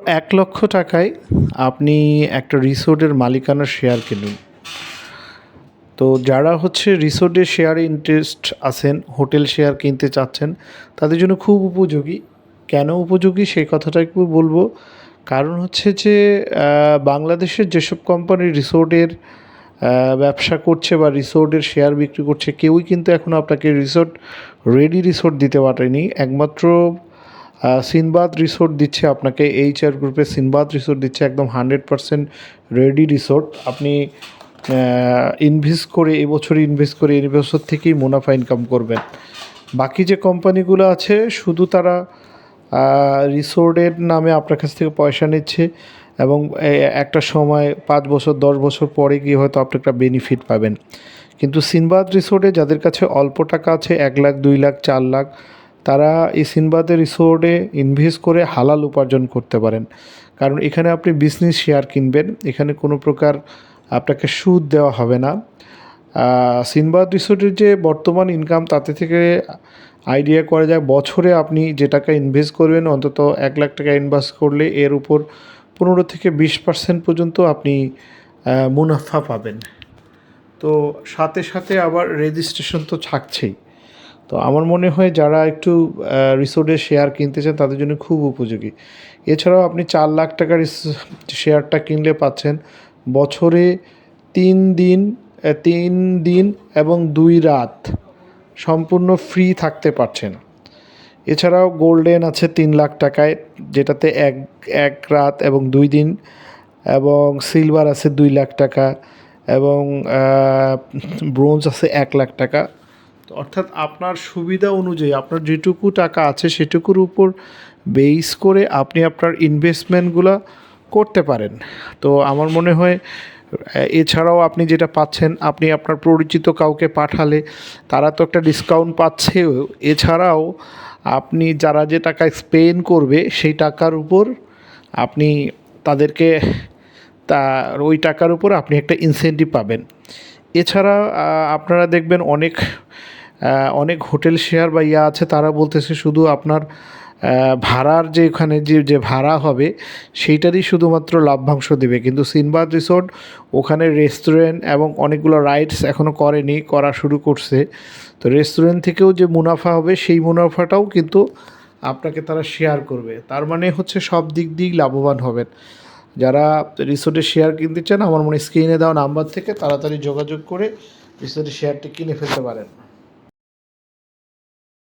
এক লক্ষ টাকায় আপনি একটা রিসোর্টের মালিকানার শেয়ার কিনুন। তো যারা হচ্ছে রিসোর্টের শেয়ারে ইন্টারেস্ট আছেন, হোটেল শেয়ার কিনতে চাচ্ছেন, তাদের জন্য খুব উপযোগী। কেন উপযোগী সেই কথাটা একটু বলব। কারণ হচ্ছে যে বাংলাদেশের যেসব কোম্পানি রিসোর্টের ব্যবসা করছে বা রিসোর্টের শেয়ার বিক্রি করছে, কেউই কিন্তু এখন আপনাকে রিসোর্ট রেডি রিসোর্ট দিতে পারেনি। একমাত্র সিনবাদ রিসোর্ট দিচ্ছে আপনাকে এইচ আর গ্রুপের সিনবাদ রিসোর্ট দিচ্ছে, একদম হান্ড্রেড পারসেন্ট রেডি রিসোর্ট। আপনি ইনভেস্ট করে এবছর ইনভেস্ট করে এই বছর থেকেই মুনাফা ইনকাম করবেন। বাকি যে কোম্পানিগুলো আছে, শুধু তারা রিসোর্টের নামে আপনার কাছ থেকে পয়সা নিচ্ছে এবং একটা সময় পাঁচ বছর, দশ বছর পরে গিয়ে হয়তো আপনি একটা বেনিফিট পাবেন। কিন্তু সিনবাদ রিসোর্টে যাদের কাছে অল্প টাকা আছে, এক লাখ, দুই লাখ, চার লাখ তারা এই সিনবাদের রিসোর্টে ইনভেস্ট করে হালাল উপার্জন করতে পারেন। কারণ এখানে আপনি বিজনেস শেয়ার কিনবেন, এখানে কোনো প্রকার আপনাকে সুদ দেওয়া হবে না। সিনবাদ রিসোর্টের যে বর্তমান ইনকাম তাতে থেকে আইডিয়া করা যায়, বছরে আপনি যে টাকা ইনভেস্ট করবেন, অন্তত এক লাখ টাকা ইনভেস্ট করলে এর উপর পনেরো থেকে বিশ পার্সেন্ট পর্যন্ত আপনি মুনাফা পাবেন। তো সাথে সাথে আবার রেজিস্ট্রেশন তো থাকছেই। তো আমার মনে হয় যারা একটু রিসোর্টের শেয়ার কিনতে চান তাদের জন্য খুব উপযোগী। এছাড়াও আপনি চার লাখ টাকার শেয়ারটা কিনলে পাচ্ছেন বছরে তিন দিন তিন দিন এবং দুই রাত সম্পূর্ণ ফ্রি থাকতে পারছেন। এছাড়াও গোল্ডেন আছে তিন লাখ টাকায়, যেটাতে এক এক রাত এবং দুই দিন এবং সিলভার আছে দুই লাখ টাকা এবং ব্রোঞ্জ আছে এক লাখ টাকা। তো অর্থাৎ আপনার সুবিধা অনুযায়ী, আপনার যেটুকু টাকা আছে সেটুকুর উপর বেস করে আপনি আপনার ইনভেস্টমেন্টগুলো করতে পারেন। তো আমার মনে হয়, এছাড়াও আপনি যেটা পাচ্ছেন, আপনি আপনার পরিচিত কাউকে পাঠালে তারা তো একটা ডিসকাউন্ট পাচ্ছে এছাড়াও আপনি যারা যে টাকা স্পেন্ড করবে, সেই টাকার উপর আপনি তাদেরকে, তা ওই টাকার উপর আপনি একটা ইনসেন্টিভ পাবেন। এছাড়া আপনারা দেখবেন অনেক অনেক হোটেল শেয়ার বা ইয়া আছে, তারা বলতেছে শুধু আপনার ভাড়ার যে ওখানে যে যে ভাড়া হবে, সেইটারই শুধুমাত্র লাভ্যাংশ দেবে। কিন্তু সিনবাদ রিসোর্ট, ওখানে রেস্টুরেন্ট এবং অনেকগুলো রাইডস এখনও করেনি, করা শুরু করছে। তো রেস্টুরেন্ট থেকেও যে মুনাফা হবে, সেই মুনাফাটাও কিন্তু আপনাকে তারা শেয়ার করবে। তার মানে হচ্ছে সব দিক দিয়েই লাভবান হবেন। যারা রিসোর্টের শেয়ার কিনতে চান, আমার মনে স্ক্রিনে দেওয়া নাম্বার থেকে তাড়াতাড়ি যোগাযোগ করে রিসোর্টের শেয়ারটি কিনে ফেলতে পারেন।